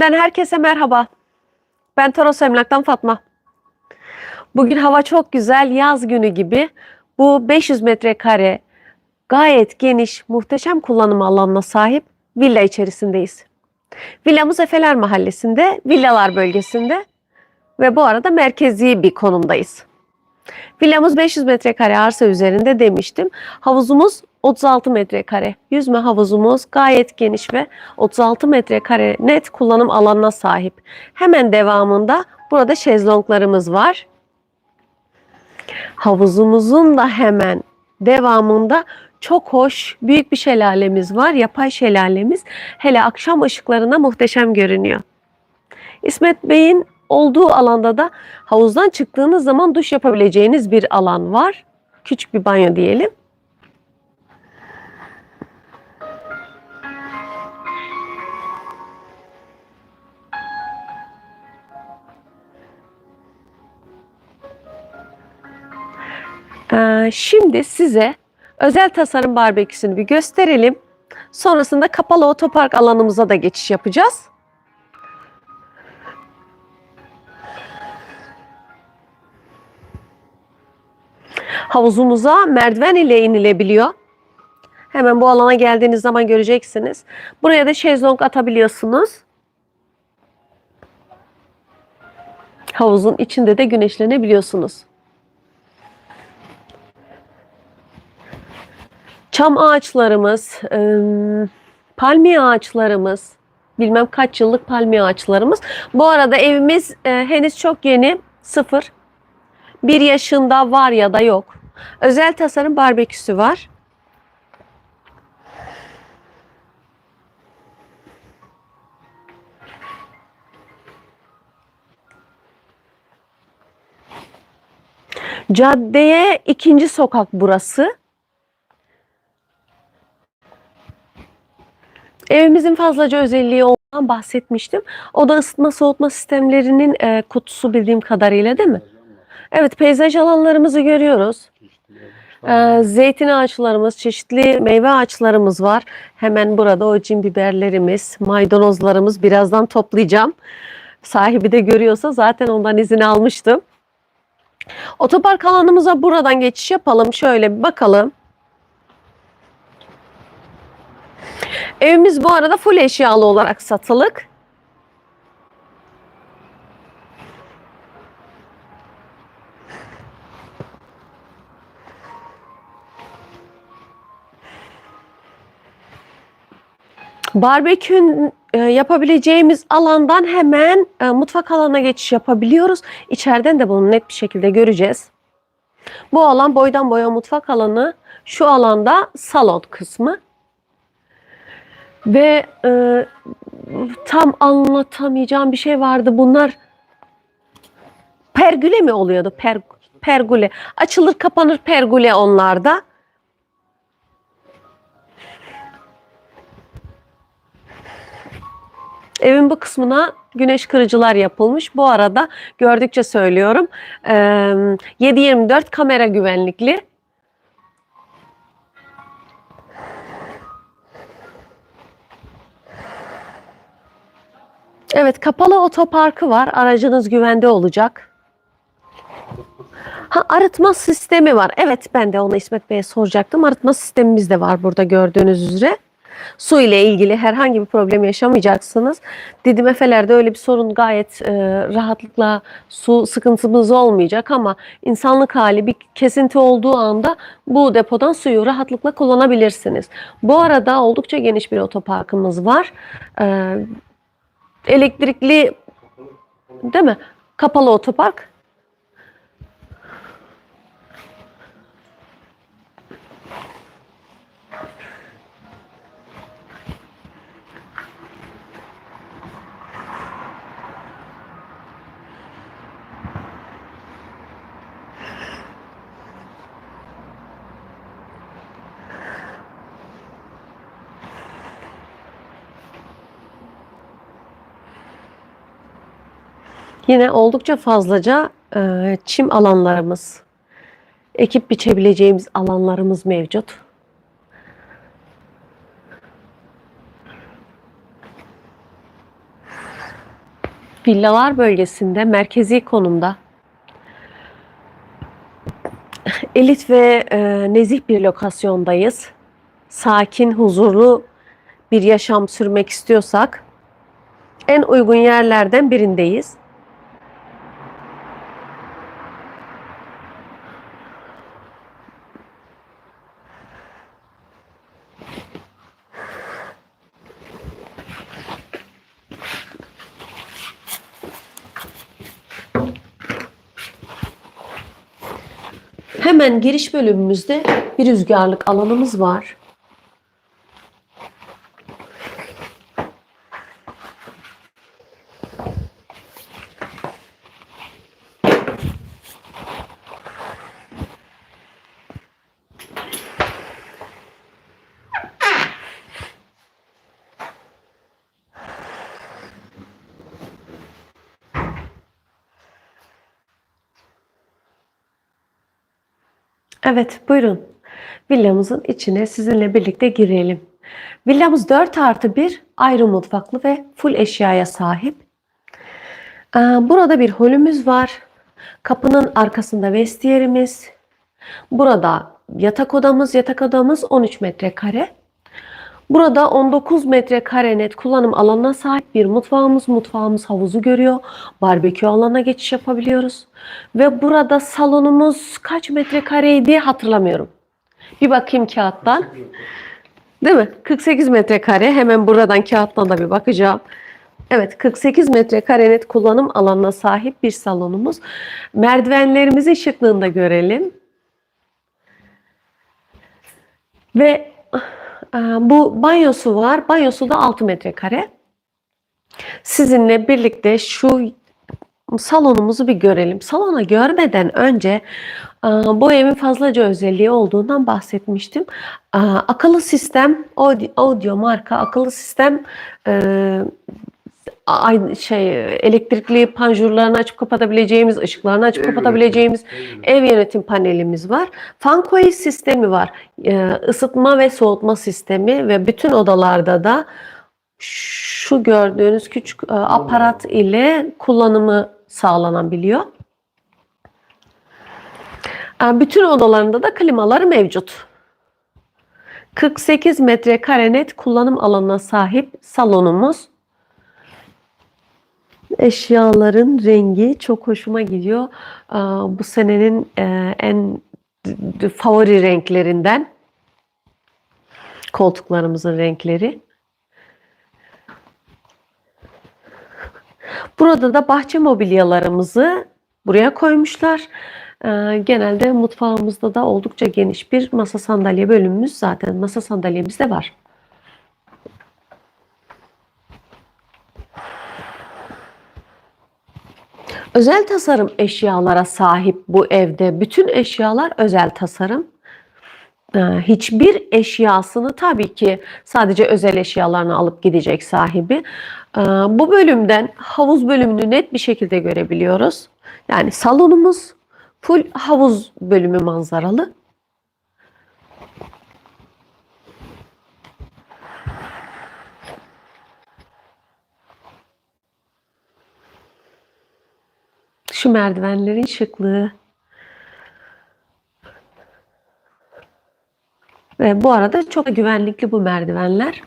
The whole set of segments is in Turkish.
Çim'den herkese merhaba. Ben Toros Emlak'tan Fatma. Bugün hava çok güzel, yaz günü gibi. Bu 500 metrekare gayet geniş, muhteşem kullanım alanına sahip villa içerisindeyiz. Villamız Efeler Mahallesi'nde, villalar bölgesinde ve bu arada merkezi bir konumdayız. Villamız 500 metrekare arsa üzerinde demiştim. Havuzumuz 36 metrekare. Yüzme havuzumuz gayet geniş ve 36 metrekare net kullanım alanına sahip. Hemen devamında burada şezlonglarımız var. Havuzumuzun da hemen devamında çok hoş büyük bir şelalemiz var. Yapay şelalemiz. Hele akşam ışıklarına muhteşem görünüyor. İsmet Bey'in olduğu alanda da havuzdan çıktığınız zaman duş yapabileceğiniz bir alan var. Küçük bir banyo diyelim. Ee, şimdi size özel tasarım barbeküsünü bir gösterelim. Sonrasında kapalı otopark alanımıza da geçiş yapacağız. Havuzumuza merdiven ile inilebiliyor. Hemen bu alana geldiğiniz zaman göreceksiniz. Buraya da şezlong atabiliyorsunuz. Havuzun içinde de güneşlenebiliyorsunuz. Çam ağaçlarımız, ım, palmiye ağaçlarımız, bilmem kaç yıllık palmiye ağaçlarımız. Bu arada evimiz e, henüz çok yeni, sıfır. Bir yaşında var ya da yok. Özel tasarım barbeküsü var. Caddeye ikinci sokak burası. Evimizin fazlaca özelliği olduğundan bahsetmiştim. O da ısıtma soğutma sistemlerinin e, kutusu bildiğim kadarıyla değil mi? Evet peyzaj alanlarımızı görüyoruz. Ee, zeytin ağaçlarımız, çeşitli meyve ağaçlarımız var. Hemen burada o cin biberlerimiz, maydanozlarımız birazdan toplayacağım. Sahibi de görüyorsa zaten ondan izin almıştım. Otopark alanımıza buradan geçiş yapalım. Şöyle bir bakalım. Evimiz bu arada full eşyalı olarak satılık. Barbekü e, yapabileceğimiz alandan hemen e, mutfak alanına geçiş yapabiliyoruz. İçeriden de bunu net bir şekilde göreceğiz. Bu alan boydan boya mutfak alanı. Şu alanda salon kısmı. Ve e, tam anlatamayacağım bir şey vardı. Bunlar pergüle mi oluyordu? Per, pergüle. Açılır kapanır pergüle onlarda. Evin bu kısmına güneş kırıcılar yapılmış. Bu arada gördükçe söylüyorum. E, 7-24 kamera güvenlikli. Evet kapalı otoparkı var. Aracınız güvende olacak. Ha arıtma sistemi var. Evet ben de onu İsmet Bey'e soracaktım. Arıtma sistemimiz de var burada gördüğünüz üzere. Su ile ilgili herhangi bir problem yaşamayacaksınız. Didim Efeler'de öyle bir sorun gayet e, rahatlıkla su sıkıntımız olmayacak ama insanlık hali bir kesinti olduğu anda bu depodan suyu rahatlıkla kullanabilirsiniz. Bu arada oldukça geniş bir otoparkımız var. E, elektrikli değil mi? Kapalı otopark. Yine oldukça fazlaca e, çim alanlarımız, ekip biçebileceğimiz alanlarımız mevcut. Villalar bölgesinde merkezi konumda elit ve e, nezih bir lokasyondayız. Sakin, huzurlu bir yaşam sürmek istiyorsak en uygun yerlerden birindeyiz. Hemen giriş bölümümüzde bir rüzgarlık alanımız var. Evet, buyurun. Villamızın içine sizinle birlikte girelim. Villamız 4 artı 1 ayrı mutfaklı ve full eşyaya sahip. Ee, Burada bir holümüz var. Kapının arkasında vestiyerimiz. Burada yatak odamız. Yatak odamız 13 metrekare. Burada 19 metrekare net kullanım alanına sahip bir mutfağımız. Mutfağımız havuzu görüyor. Barbekü alanına geçiş yapabiliyoruz. Ve burada salonumuz kaç metrekareydi hatırlamıyorum. Bir bakayım kağıttan. Değil mi? 48 metrekare. Hemen buradan kağıttan da bir bakacağım. Evet 48 metrekare net kullanım alanına sahip bir salonumuz. Merdivenlerimizin şıklığını da görelim. Ve bu banyosu var. Banyosu da 6 metrekare. Sizinle birlikte şu salonumuzu bir görelim. Salona görmeden önce e, bu evin fazlaca özelliği olduğundan bahsetmiştim. E, Akıllı sistem, audio, marka akıllı sistem e, ay- şey elektrikli panjurlarını açıp kapatabileceğimiz, ışıklarını açıp Ev kapatabileceğimiz yönetimi, ev yönetim panelimiz var. Fancoil sistemi var. Ee, ısıtma ve soğutma sistemi ve bütün odalarda da şu gördüğünüz küçük e, aparat ile kullanımı sağlanabiliyor. Ee, Bütün odalarında da klimaları mevcut. 48 metrekare net kullanım alanına sahip salonumuz. Eşyaların rengi çok hoşuma gidiyor. Bu senenin e, en favori renklerinden. Koltuklarımızın renkleri. Burada da bahçe mobilyalarımızı buraya koymuşlar. Ee, Genelde mutfağımızda da oldukça geniş bir masa sandalye bölümümüz zaten masa sandalyemiz de var. Özel tasarım eşyalara sahip bu evde. Bütün eşyalar özel tasarım. Ee, Hiçbir eşyasını tabii ki sadece özel eşyalarını alıp gidecek sahibi. Ee, Bu bölümden havuz bölümünü net bir şekilde görebiliyoruz. Yani salonumuz full havuz bölümü manzaralı. Şu merdivenlerin şıklığı. Ve bu arada çok güvenlikli bu merdivenler.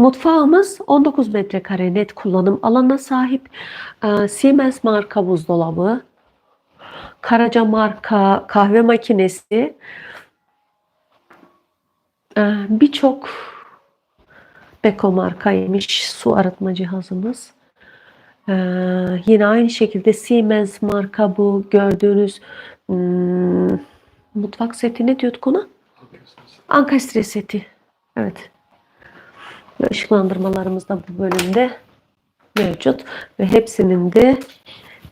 Mutfağımız 19 metrekare net kullanım alanına sahip. Ee, Siemens marka buzdolabı, Karaca marka kahve makinesi, ee, birçok Beko markaymış su arıtma cihazımız. Ee, yine aynı şekilde Siemens marka bu gördüğünüz hmm, mutfak seti ne diyorduk ona? Ankastre seti. Evet. Ve ışıklandırmalarımız da bu bölümde mevcut. Ve hepsinin de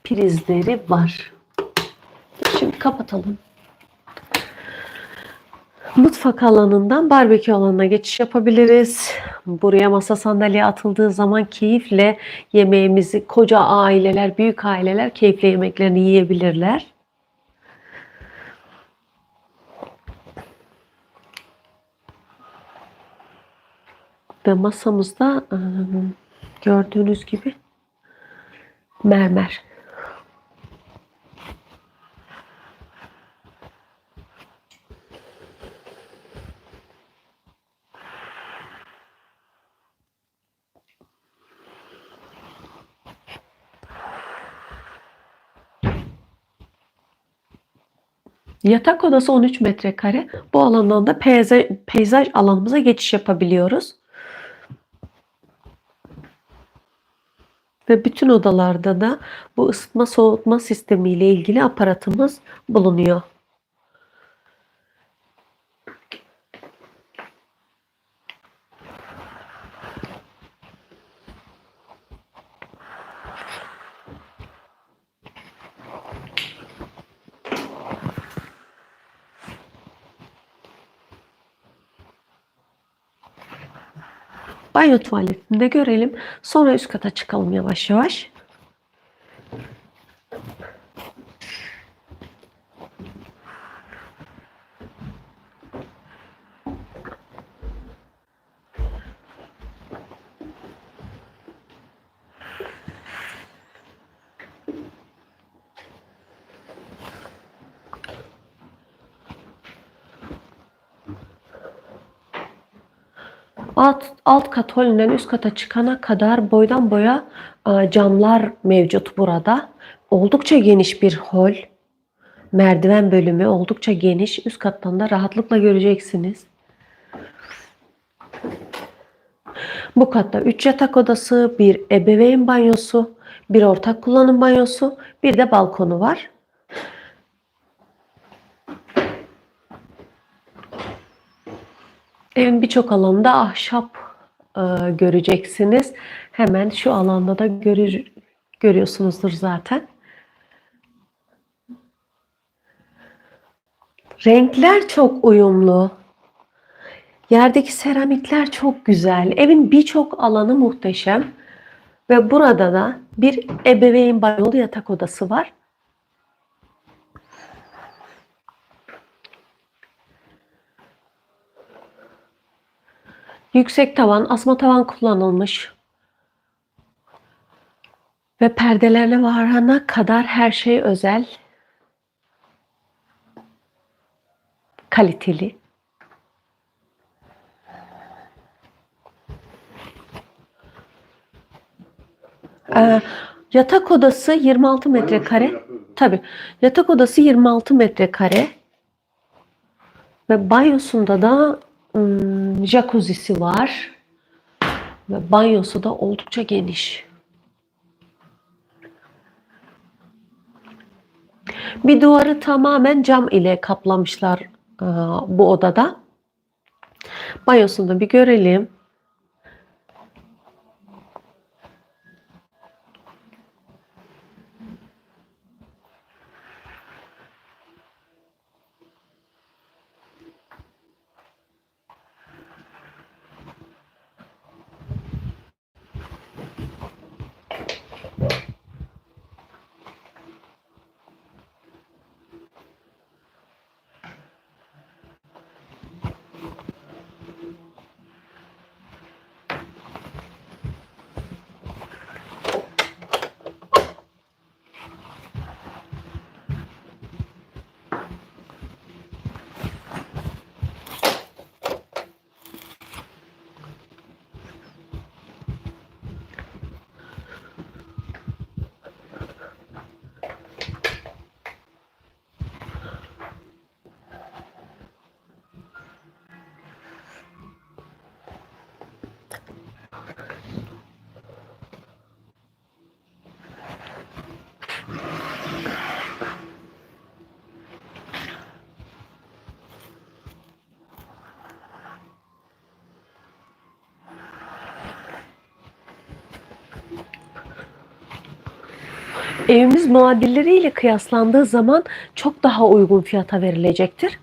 prizleri var. Şimdi kapatalım. Mutfak alanından barbekü alanına geçiş yapabiliriz. Buraya masa sandalye atıldığı zaman keyifle yemeğimizi koca aileler, büyük aileler keyifle yemeklerini yiyebilirler. Ve masamızda e, gördüğünüz gibi mermer. Yatak odası 13 metrekare. Bu alandan da peyzaj, peyzaj alanımıza geçiş yapabiliyoruz. Ve bütün odalarda da bu ısıtma soğutma sistemi ile ilgili aparatımız bulunuyor. Banyo tuvaletini görelim. Sonra üst kata çıkalım yavaş yavaş. Alt, alt kat holinden üst kata çıkana kadar boydan boya e, camlar mevcut burada. Oldukça geniş bir hol. Merdiven bölümü oldukça geniş. Üst kattan da rahatlıkla göreceksiniz. Bu katta 3 yatak odası, bir ebeveyn banyosu, bir ortak kullanım banyosu, bir de balkonu var. Evin birçok alanında ahşap e, göreceksiniz. Hemen şu alanda da görür, görüyorsunuzdur zaten. Renkler çok uyumlu. Yerdeki seramikler çok güzel. Evin birçok alanı muhteşem. Ve burada da bir ebeveyn banyolu yatak odası var. Yüksek tavan, asma tavan kullanılmış. Ve perdelerine varana kadar her şey özel. Kaliteli. Ee, yatak odası 26 metrekare. Tabii. Yatak odası 26 metrekare. Ve banyosunda da ım, jacuzzi'si var. Ve banyosu da oldukça geniş. Bir duvarı tamamen cam ile kaplamışlar e, bu odada. Banyosunu da bir görelim. Evimiz muadilleriyle kıyaslandığı zaman çok daha uygun fiyata verilecektir.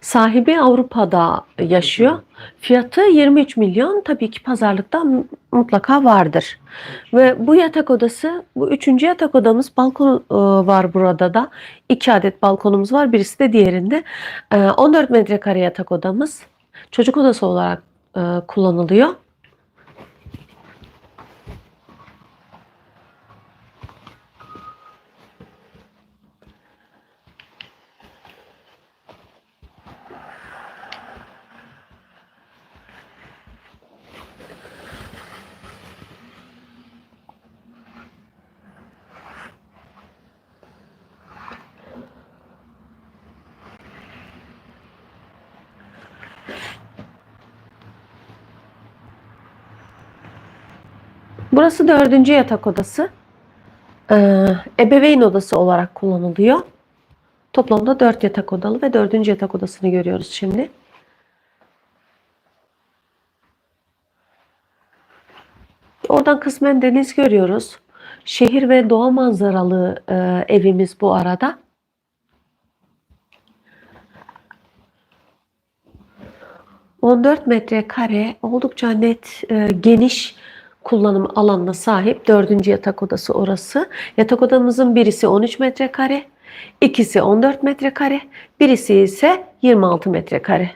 Sahibi Avrupa'da yaşıyor. Fiyatı 23 milyon. Tabii ki pazarlıkta mutlaka vardır. Ve bu yatak odası, bu üçüncü yatak odamız balkon e, var burada da. İki adet balkonumuz var. Birisi de diğerinde. E, 14 metrekare yatak odamız. Çocuk odası olarak e, kullanılıyor. Burası dördüncü yatak odası. Ee, ebeveyn odası olarak kullanılıyor. Toplamda dört yatak odalı ve dördüncü yatak odasını görüyoruz şimdi. Oradan kısmen deniz görüyoruz. Şehir ve doğa manzaralı e, evimiz bu arada. ...14 metrekare oldukça net, e, geniş kullanım alanına sahip dördüncü yatak odası orası. Yatak odamızın birisi 13 metrekare, ikisi 14 metrekare, birisi ise 26 metrekare.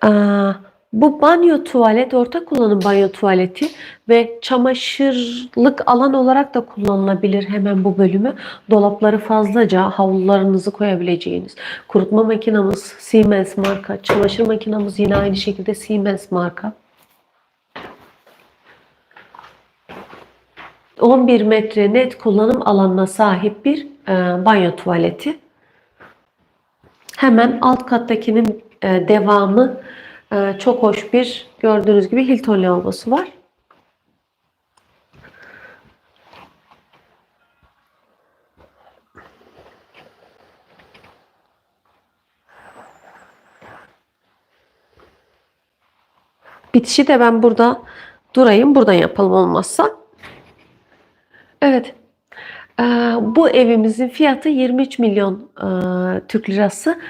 Aa, bu banyo tuvalet, ortak kullanım banyo tuvaleti ve çamaşırlık alan olarak da kullanılabilir hemen bu bölümü. Dolapları fazlaca havlularınızı koyabileceğiniz. Kurutma makinamız Siemens marka. Çamaşır makinamız yine aynı şekilde Siemens marka. 11 metre net kullanım alanına sahip bir e, banyo tuvaleti. Hemen alt kattakinin e, devamı e, çok hoş bir gördüğünüz gibi Hilton lavabosu var. Bitişi de ben burada durayım. Buradan yapalım olmazsa. Evet. Ee, bu evimizin fiyatı 23 milyon e, Türk lirası.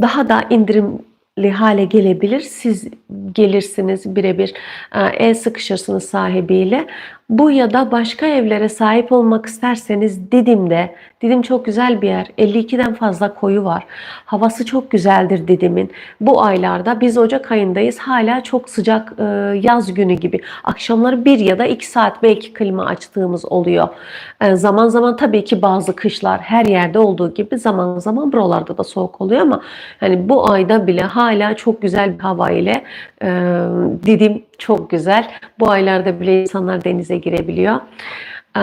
Daha da indirimli hale gelebilir. Siz gelirsiniz birebir e, el sıkışırsınız sahibiyle. Bu ya da başka evlere sahip olmak isterseniz Didim'de, Didim çok güzel bir yer. 52'den fazla koyu var. Havası çok güzeldir Didim'in. Bu aylarda biz Ocak ayındayız. Hala çok sıcak e, yaz günü gibi. Akşamları bir ya da iki saat belki klima açtığımız oluyor. E, zaman zaman tabii ki bazı kışlar her yerde olduğu gibi zaman zaman buralarda da soğuk oluyor ama hani bu ayda bile hala çok güzel bir hava ile e, Didim çok güzel. Bu aylarda bile insanlar denize girebiliyor. Ee,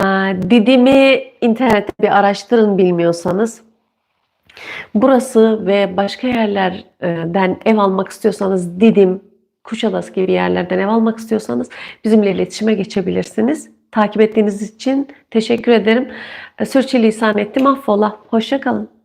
Didim'i internette bir araştırın bilmiyorsanız. Burası ve başka yerlerden ev almak istiyorsanız Didim, Kuşadası gibi yerlerden ev almak istiyorsanız bizimle iletişime geçebilirsiniz. Takip ettiğiniz için teşekkür ederim. Sürçülisan ettim affola. Hoşçakalın.